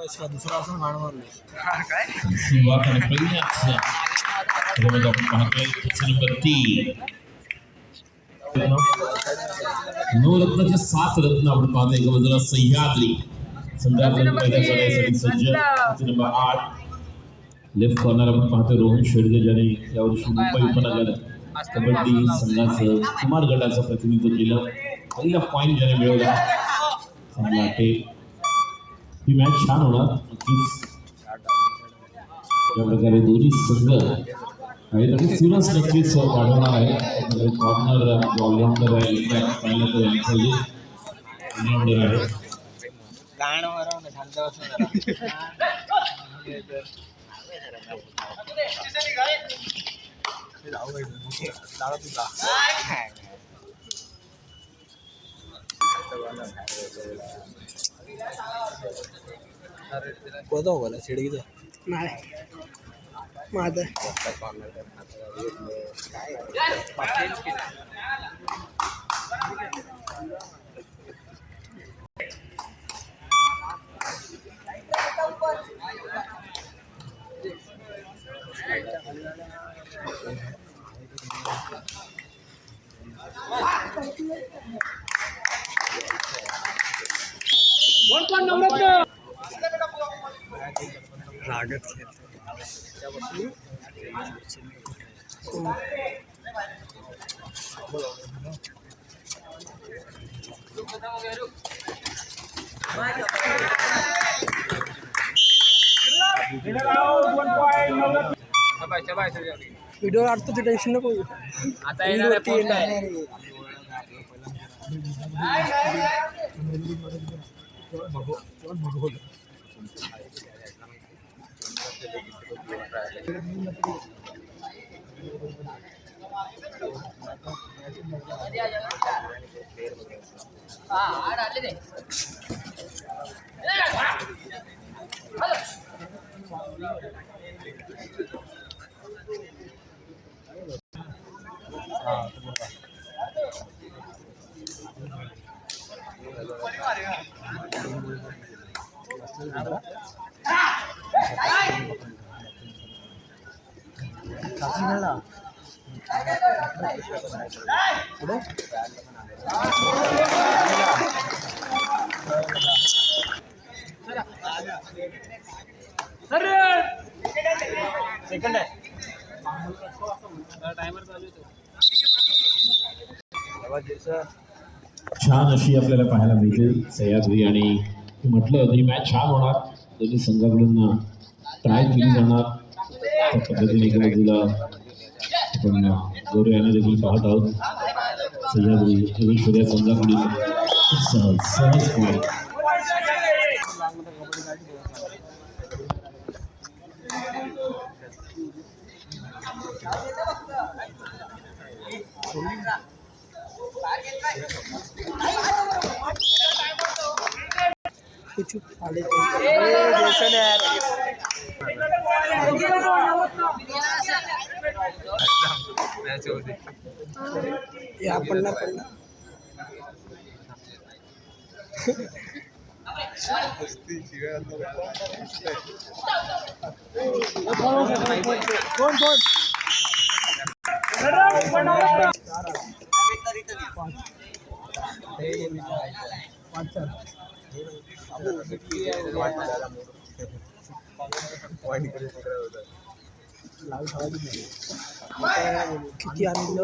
दुसरा असं तीन. नवरत्नाचे सात रत्न आपण पाहतोय. एका बाजूला सह्याद्री. संध्याकाळी सज्ज. नंबर आठ. लेफ्ट कॉर्नर आपण पाहतोय रोहन शेडगे ज्याने यावर्षी मुंबई उपनगर कबड्डी संघाचं कुमार गटाचं प्रतिनिधित्व केलं. पहिला पॉईंट ज्याने मिळवला चांगला टेप ही मॅच छान होणार. नक्कीच त्या प्रकारे दोन्ही संघ आहेत. आणि सिरस नक्कीच वाढवणार आहे. म्हणजे कॉर्नर ऑलराऊंडर आहे. पाहिलं तर ऑलराऊंडर आहे. गाणं कोणता बोला शिडकीचा नाही. माझं. रागत खेळ व्हिडिओ काढतो ते टेन्शन नको घेऊ. आता व्हिडिओवरती येणार. सेकंड आहे छान अशी आपल्याला पाहायला मिळते सह्याद्री आणि म्हटलं तरी ही मॅच छान होणार. दोन्ही संघाकडून ट्राय केली जाणार. त्या पद्धतीने इकडे बाजूला आपण गौरव यांना देखील पाहत आहोत सह्याद्री योगेश्वर या संघाकडून सहज सहज point. कुछ आले या पडला पडला कोण कोण? किती आनंद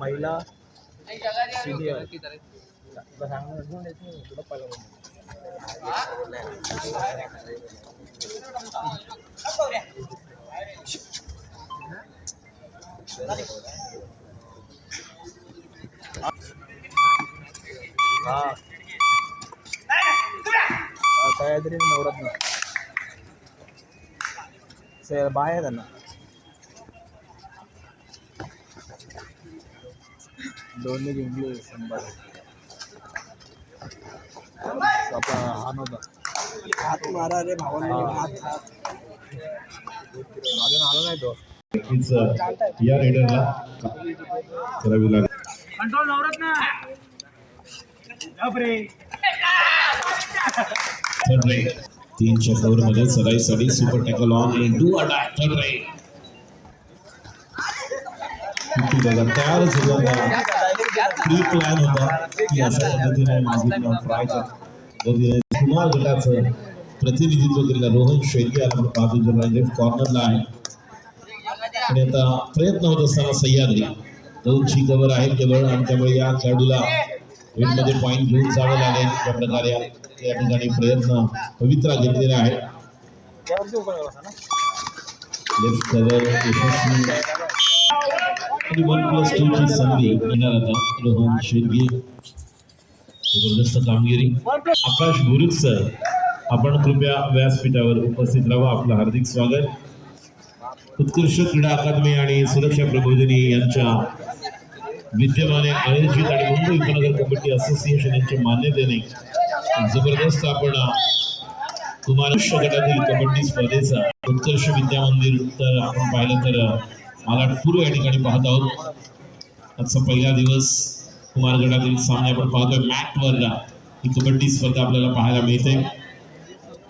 महिला सिनियर. हा. सह्याद्री नवरत्न से बाय आहे त्यांना दोन्ही जिंकले शंभर आपला हा नव्हता हात मारा रे भावांना हात हात अजून आला नाही तो नक्कीच या रेडरला करावी लागेल कंट्रोल नवरत ना। कव्हर मध्ये सराईसाठी सुपर टॅकल ऑन डू अटॅक थर्ड बघा तयारच होता प्री प्लॅन होता की अशा पद्धतीने मागितलं ट्राय पद्धतीने कुमार गटाचं प्रतिनिधित्व केलेलं रोहन शेट्टी याला आपण पाहतो जो लेफ़्ट कॉर्नरला आहे आणि प्रयत्न होत असताना सह्याद्री. दोनची कव्हर आहे केवळ आणि त्यामुळे या खेळाडूला मध्ये पॉईंट घेऊन जावं लागेल. त्या प्रकारे या ठिकाणी प्रयत्न पवित्रा घेतलेला आहे लेफ्ट यशस्वी. वन प्लस टू ची संधी येणार आता. रोहन शेडगे. जबरदस्त कामगिरी. आकाश गुरुक सर आपण कृपया व्यासपीठावर उपस्थित राहा. आपलं हार्दिक स्वागत. उत्कृष्ट क्रीडा अकादमी आणि सुरक्षा प्रबोधिनी यांच्या विद्यमाने आयोजित आणि मुंबई उपनगर कबड्डी असोसिएशन यांच्या मान्यतेने जबरदस्त आपण कुमारश्व गटातील कबड्डी स्पर्धेचा उत्कर्ष विद्या मंदिर तर आपण पाहिलं तर मालाडपूर या ठिकाणी पाहत आहोत. आजचा पहिला दिवस कुमार गटातील सामने आपण पाहतोय. मॅटवर ही कबड्डी स्पर्धा आपल्याला पाहायला मिळते.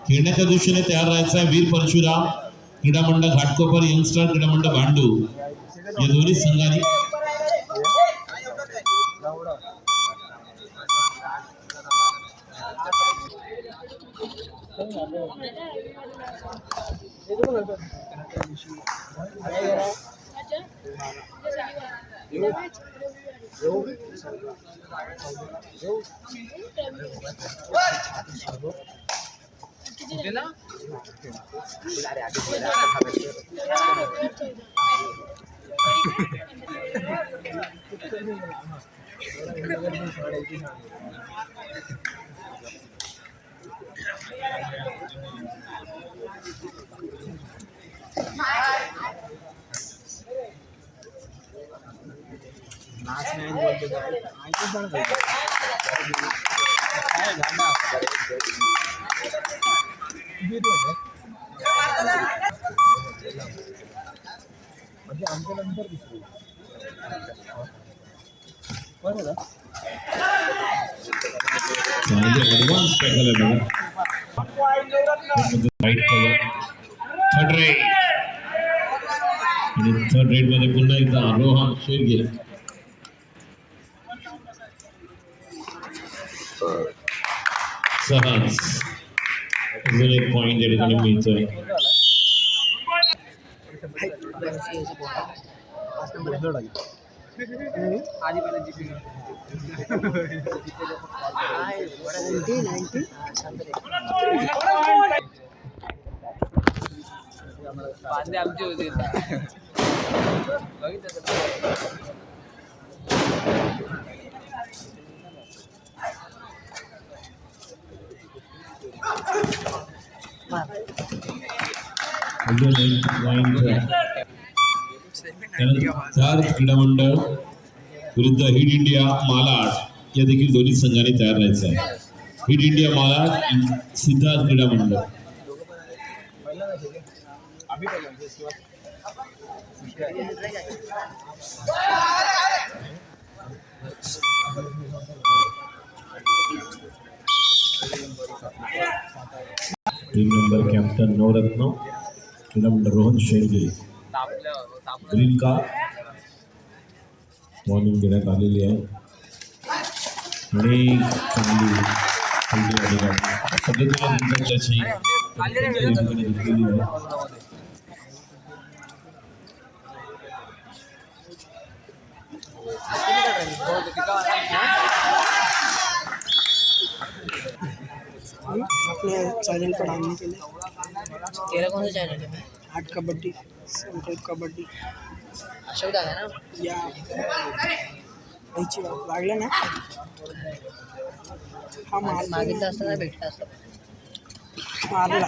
खेळण्याच्या दृष्टीने तयार राहायचा आहे वीर परशुराम. क्रीडा मंडळ घाटकोपर यंगस्टर क्रीडा मंडळ भांडू या दोन्ही संघांनी नाच नाही बोलतो काय ऐकूच पण पाहिजे. काय म्हणजे आमच्या नंतर दिसली बरोबर का? आहे बघा थर्ड रेड आणि थर्ड रेडमध्ये पुन्हा एकदा रोहन शेरगे सहज अजून एक पॉइंट या ठिकाणी मिळतोय चार क्रीडा मंडळ विरुद्ध हिट इंडिया मालाड या देखील दोन्ही संघांनी तयार राहायचं आहे. हिट इंडिया मालाड सिद्धार्थ क्रीडा मंडळ टीम नंबर कॅप्टन नवरत्न. मंडळ रोहन शेळगे. ग्रीन का वॉर्निंग देण्यात आलेली आहे. आणि चांगली बघा. त्याची अपने चैनल पर के लिए तेरा कौन सा चैनल है आर्ट कबड्डी सेंट्रल कबड्डी। अशोक दादा ना? या। याची लागलं ना। हा मार मागितलं असतं ना भेटलं असतं मारला।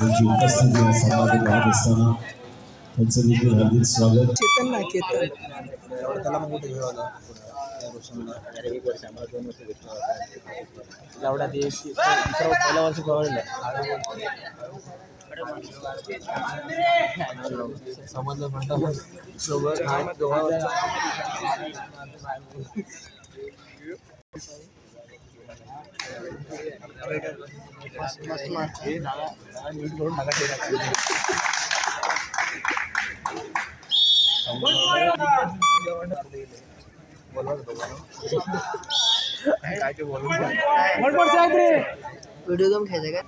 त्यांची उपस्थिती या समाधी पाहत असताना त्यांचं देखील हार्दिक स्वागत चेतन नाही केतन त्याला मग एवढा देश पहिल्या वर्षी समजलं म्हणतो सोबत हात जवळ हे दादा दादा नीट करून टाका ते रात्री. काय ते बोलून व्हिडिओ गेम खेळते काय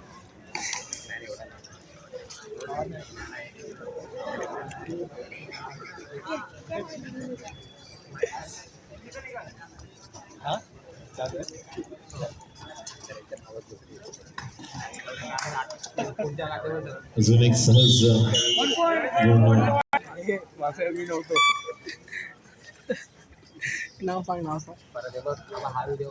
हा अजून एक सहज नाव सांग नाव सांग हा व्हिडिओ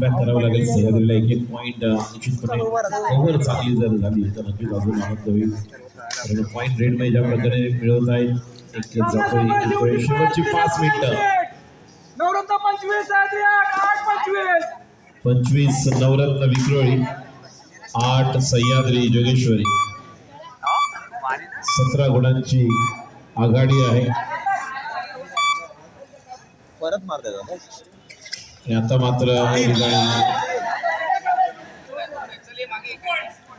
करावं लागेल सह्याद्रीला एक एक पॉईंट निश्चितपणे ओव्हर चांगली जर झाली तर नक्कीच अजून आनंद होईल पॉईंट रेट ज्या प्रकारे मिळवत आहेत एक एक जातोय एक येतोय. शेवटची पाच मिनिटं. नवरत्न पंचवीस आठ पंचवीस. पंचवीस नवरत्न विक्रोळी आठ सह्याद्री जोगेश्वरी. सतरा गुणांची आघाडी आहे. परत मारते आता मात्र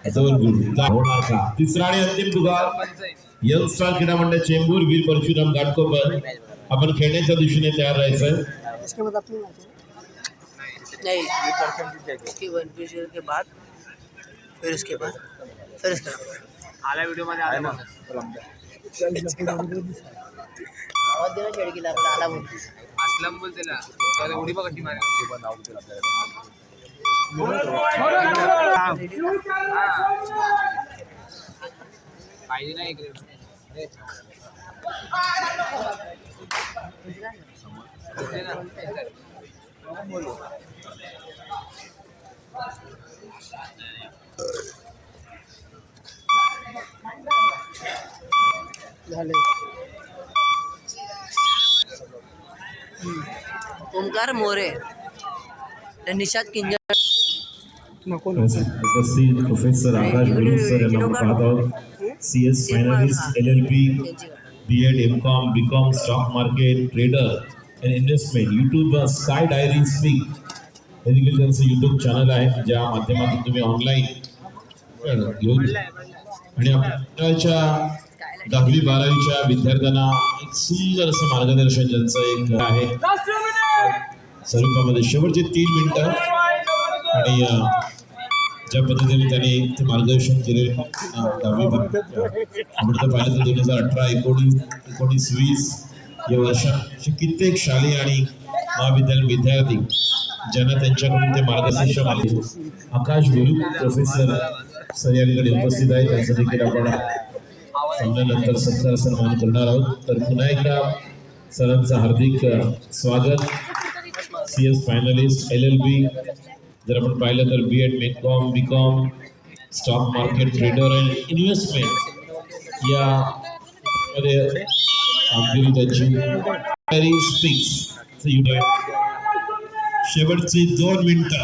या ठिकाणी दोन गुण जा- होणार का तिसरा आणि अंतिम दुगार यंग स्टार क्रीडा मंडळ चेंबूर वीर परशुराम घाटकोपर आपण खेळण्याच्या दिशेने तयार राहायचं के बाद फिर उसके बाद फिर उसके बाद. आला व्हिडिओमध्ये आला. आवाज देना शेडकीला आपला. आला बोल. असलम बोल त्याला. बघ कशी मारेल. झाले ओमकार मोरे निषाद किंजर उपस्थित प्रोफेसर आकाश गुरु सर यांना पाहत आहोत C S finalist L L गाडी. B Ed M Com B Com stock market trader and investment YouTube sky diary speak त्यांचं यूट्यूब चॅनल आहे ज्या माध्यमातून तुम्ही ऑनलाईन घेऊन आणि आपल्याच्या दहावी बारावीच्या विद्यार्थ्यांना एक सुंदर असं मार्गदर्शन ज्यांचं एक आहे. स्वरूपामध्ये शेवटचे तीन मिनिटं. आणि ज्या पद्धतीने त्यांनी ते मार्गदर्शन केले अ, दहावी आपण तर पाहिलं तर दोन हजार अठरा एकोणीस एकोणीस वीस या वर्षाचे कित्येक शालेय आणि महाविद्यालयीन विद्यार्थी ज्यांना त्यांच्याकडून ते मार्गदर्शन आले. आकाश गुरु प्रोफेसर सर यांकडे उपस्थित आहे. त्यांचं देखील आपण सामन्यानंतर सत्कार सन्मान करणार आहोत. तर पुन्हा एकदा सरांचं हार्दिक स्वागत. C S finalist L L B जर आपण पाहिलं तर B Ed Com B Com stock market trader and investment या मध्ये कामगिरी त्याची स्पीक्स शेवटची दोन मिनिटं.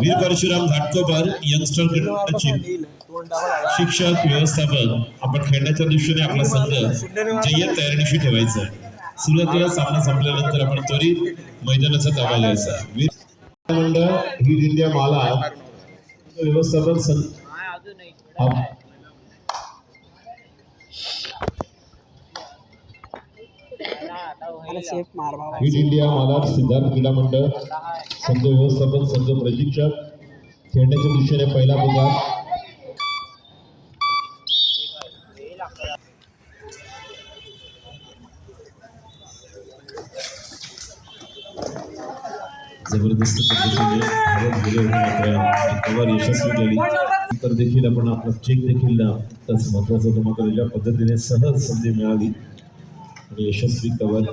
वीर परशुराम घाटकोपर यंगस्टर शिक्षक व्यवस्थापक आपण खेळण्याच्या दृष्टीने आपला संघ जय्यत तयारीशी ठेवायचा. सुरुवातीला सामना संपल्यानंतर आपण त्वरित मैदानाचा ताबा घ्यायचा. वीर मंडळ हिट इंडिया माला व्यवस्थापन सं- हिट इंडिया मालाड सिद्धार्थ क्रीडा मंडळ संघ व्यवस्थापन संघ प्रशिक्षक खेळण्याच्या दृष्टीने पहिला पुकार. जबरदस्त पद्धतीने कव्हर यशस्वी केली नंतर देखील आपण आपला चेक देखील तस महत्वाचं होतं मात्र ज्या पद्धतीने सहज संधी मिळाली. आणि यशस्वी कव्हर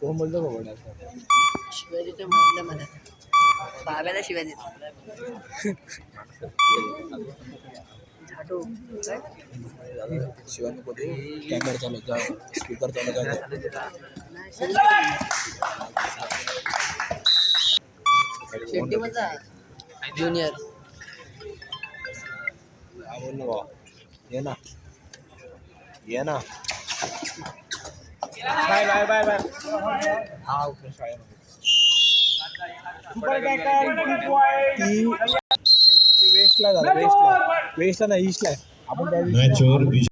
कोण बोलतो का बोलायचं शिवानी बोलतो कॅमेरा चालू जा. स्पीकर चालू मधला ज्युनियर हा बोल ना भावा. ये ना. ये ना. Bye bye bye bye. हा ओके शाळेमध्ये. ती वेस्टला झालं वेस्टला वेस्टला नाही ईस्टला आपण त्या दिवशी